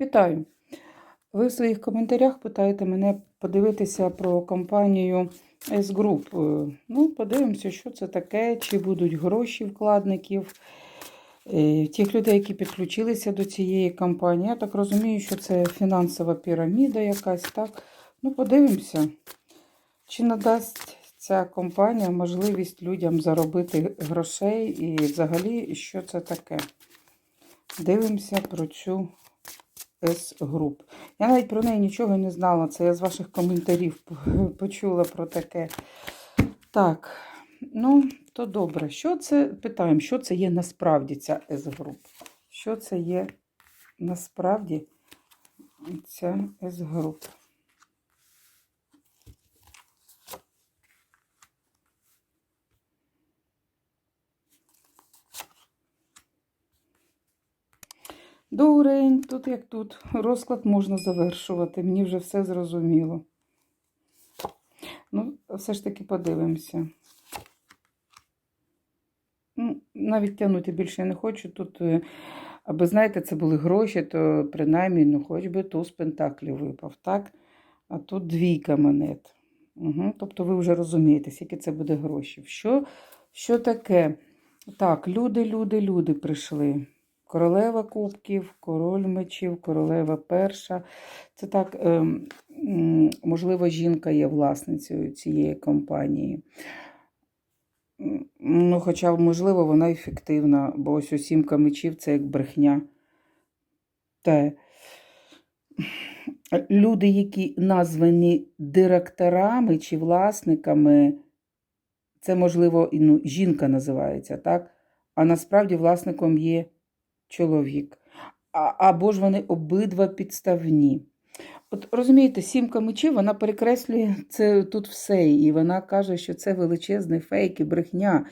Вітаю! Ви в своїх коментарях питаєте мене подивитися про компанію S-Group. Е, Ну, подивимося, що це таке, чи будуть гроші вкладників. Е, Тих людей, які підключилися до цієї компанії. Я так розумію, що це фінансова піраміда якась, так? Ну, подивимося, чи надасть ця компанія можливість людям заробити грошей і взагалі, що це таке. Дивимося про цю С-груп. Я навіть про неї нічого не знала. Це я з ваших коментарів почула про таке. Так, ну, то добре. Що це? Питаємо, що це є насправді ця С-груп? Що це є насправді ця С-груп? Дурень, тут як тут. Розклад можна завершувати. Мені вже все зрозуміло. Ну, все ж таки подивимося. Ну, навіть тягнути більше я не хочу. Тут, е, аби, знаєте, це були гроші, то принаймні, ну, хоч би туз пентаклів випав, так? А тут двійка монет. Угу. Тобто ви вже розумієте, скільки це буде грошей. Що, що таке? Так, люди, люди, люди прийшли. Королева кубків, король мечів, королева перша. Це так, ем, можливо, жінка є власницею цієї компанії. Ну, Хоча, можливо, вона ефективна, бо ось у мечів це як брехня. Те. Люди, які названі директорами чи власниками, це, можливо, ну, жінка називається, так? А насправді власником є чоловік. А, Або ж вони обидва підставні. От розумієте, сімка мечів вона перекреслює це тут все, і вона каже, що це величезний фейк і брехня.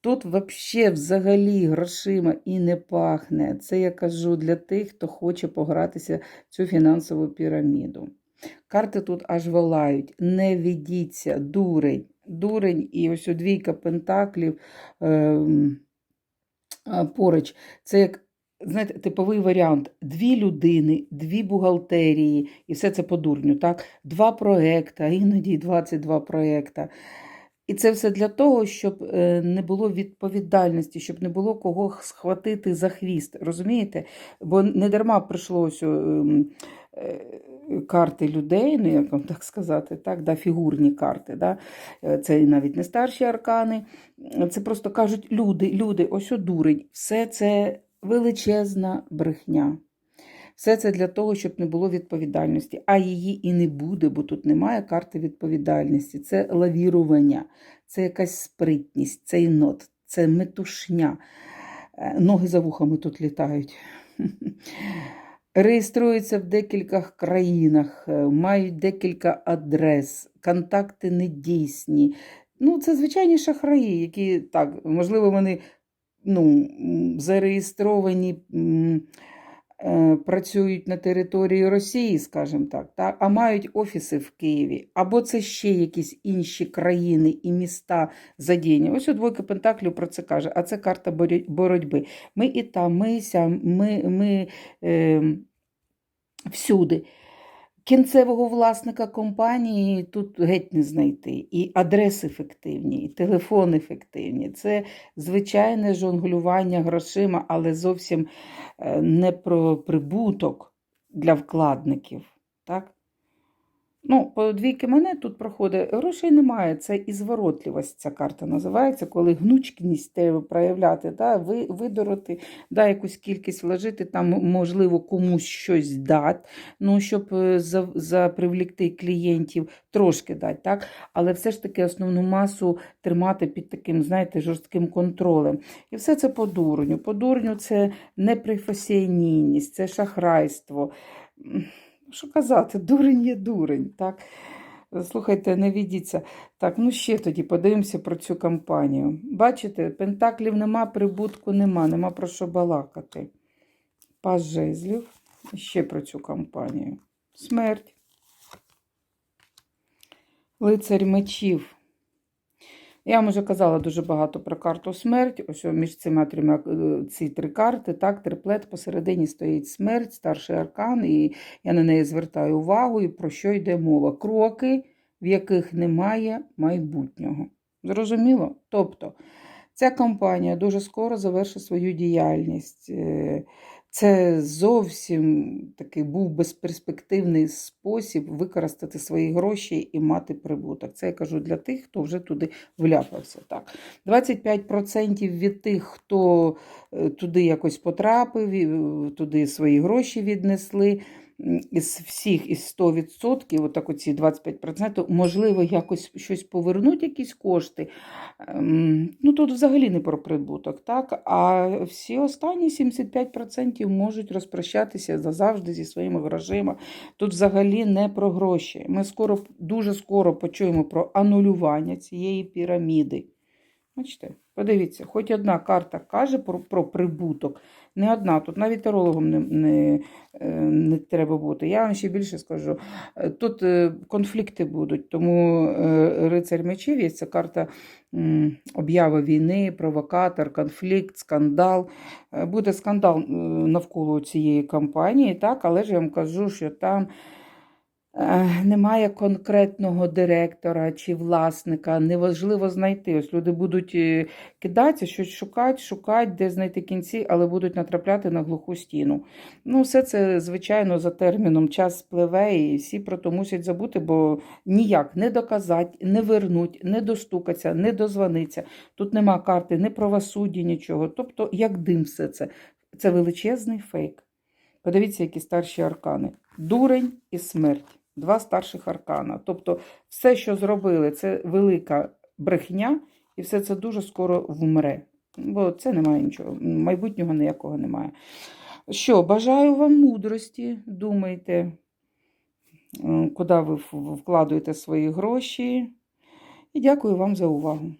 Тут взагалі взагалі грошима і не пахне. Це я кажу для тих, хто хоче погратися в цю фінансову піраміду. Карти тут аж волають. Не ведіться, дурень, дурень, і ось двійка пентаклів е, поруч. Це як знаєте, типовий варіант: дві людини, дві бухгалтерії, і все це по дурню, так? Два проекта, іноді 22 проекта. І це все для того, щоб е, не було відповідальності, щоб не було кого схватити за хвіст. Розумієте? Бо не дарма прийшлося ем, е, карти людей, ну як вам так сказати, так, да, фігурні карти. Да? Е, це навіть не старші аркани. Це просто кажуть люди, люди, ось одурень. Все це величезна брехня. Все це для того, щоб не було відповідальності. А її і не буде, бо тут немає карти відповідальності. Це лавірування, це якась спритність, це інот, це метушня. Е, ноги за вухами тут літають. Реєструються в декількох країнах, е, мають декілька адрес, контакти недійсні. Ну, Це звичайні шахраї, які так, можливо, вони ну, зареєстровані, е, працюють на території Росії, скажімо так, так, а мають офіси в Києві, або це ще якісь інші країни і міста задіяні. Ось у двойка Пентаклів про це каже, а це карта боротьби. Ми і там, ми і сям, ми, ми е, всюди. Кінцевого власника компанії тут геть не знайти. І адреси ефективні, і телефони ефективні. Це звичайне жонглювання грошима, але зовсім е, не про прибуток для вкладників. Так? Ну, по двійки монет тут проходить, грошей немає, це і зворотливість ця карта називається, коли гнучкість проявляти, да, видороти, да, якусь кількість вложити, там, можливо, комусь щось дати, ну, щоб е, за, за клієнтів трошки дати, так? але все ж таки основну масу тримати під таким, знаєте, жорстким контролем. І все це по дурню. По дурню це непрофесійність, це шахрайство. Що казати, дурень є дурень. так? Слухайте, не відіться. Так, ну ще тоді подивимося про цю кампанію. Бачите, пентаклів нема, прибутку нема, нема про що балакати. Пас жезлів. Ще про цю кампанію. Смерть. Лицарь мечів. Я вам вже казала дуже багато про карту смерть. Ось між цими трьома е, ці три карти, так, триплет посередині стоїть смерть, старший аркан, і я на неї звертаю увагу, і про що йде мова. Кроки, в яких немає майбутнього. Зрозуміло? Тобто, ця компанія дуже скоро завершить свою діяльність. Це зовсім такий був безперспективний спосіб використати свої гроші і мати прибуток. Це я кажу для тих, хто вже туди вляпався. Так. 25% від тих, хто е, туди якось потрапив, е, туди свої гроші віднесли. Із всіх із 100%, отак оці 25%, можливо, якось щось повернуть, якісь кошти. Ем, Ну, тут взагалі не про прибуток, так? А всі останні 75% можуть розпрощатися назавжди зі своїми грошима. Тут взагалі не про гроші. Ми скоро, дуже скоро почуємо про анулювання цієї піраміди. Бачите, подивіться, хоч одна карта каже про, про прибуток, не одна. Тут навіть тарологом не, не, е, не треба бути. Я вам ще більше скажу. Е, Тут е, конфлікти будуть, тому рицарь мечів є ця карта об'яви війни, провокатор, конфлікт, скандал. Буде скандал навколо цієї кампанії, так, але ж я вам кажу, що там. Е, Немає конкретного директора чи власника, неважливо знайти. Ось люди будуть е, кидатися, щось шукати, шукати, де знайти кінці, але будуть натрапляти на глуху стіну. Ну, все це, звичайно, за терміном час спливе, і всі про то мусять забути, бо ніяк не доказати, не вернуть, не достукаться, не дозвониться. Тут нема карти ні правосуддя, нічого. Тобто, як дим все це. Це величезний фейк. Подивіться, які старші аркани. Дурень і смерть. Два старших аркана. Тобто, все, що зробили, це велика брехня, і все це дуже скоро вмре. Бо це немає нічого, майбутнього ніякого немає. Що, бажаю вам мудрості, думайте, е, куди ви вкладуєте свої гроші. І дякую вам за увагу.